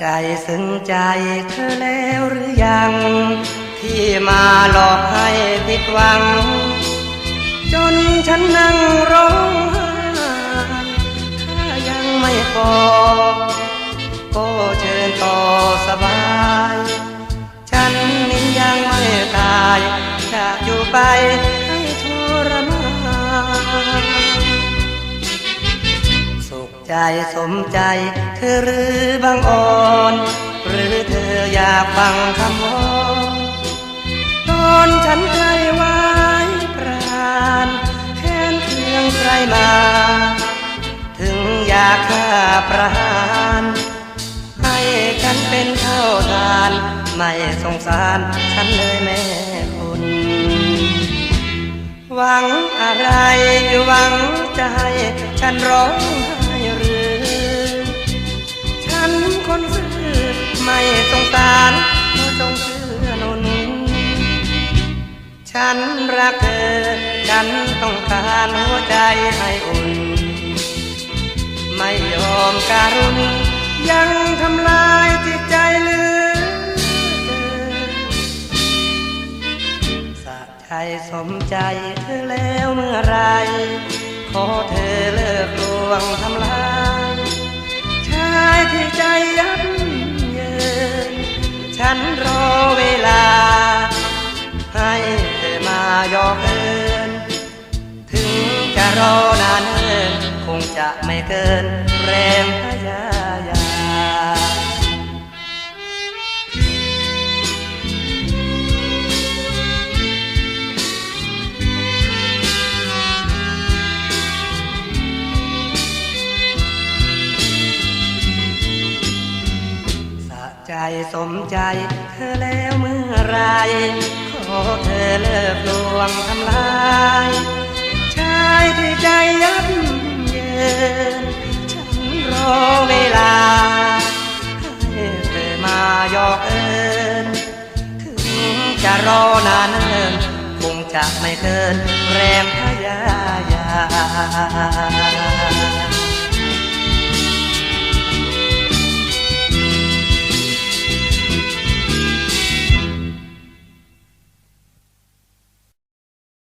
ใจซึ้งใจเธอแล้วหรือยัง ที่มาหลอกให้ผิดหวัง จนฉันนั่งร้องถ้ายังไม่พอ ก็เชิญต่อสบาย ฉันนี้ยังไม่ตายจะอยู่ไป ใจสมใจเธอหรือบางอ่อน หรือเธออยากฟังคำวอนตอนฉันใจไว้ปราณแค้นเคืองใครมา ถึงอยากฆ่าประหารให้ฉันเป็นเท่าทาน ไม่สงสารฉันเลยแม่คุณหวังอะไรหวังให้ฉันร้อง กเธอ ฉันต้องการหัวใจให้อุ่น ไม่ยอมการุณยังทำลายจิตใจเลือเกินสะใจสมใจเธอแล้วเมื่อไร ขอเธอเลิกลวงทำลายชายที่ใจยับเยิน ฉันรอเวลาายอกเอินถึงจะรอนานเอินคงจะไม่เกินแรงพยายามสะใจสมใจเธอแล้วเมื่อไรข อเธอเลิกลวงทำลายชายที่ใจยับเยินฉันรอเวลาให้เธอมาหยอกเอินถึงจะรอนานเนินคงจะไม่เกินแรงพยายาม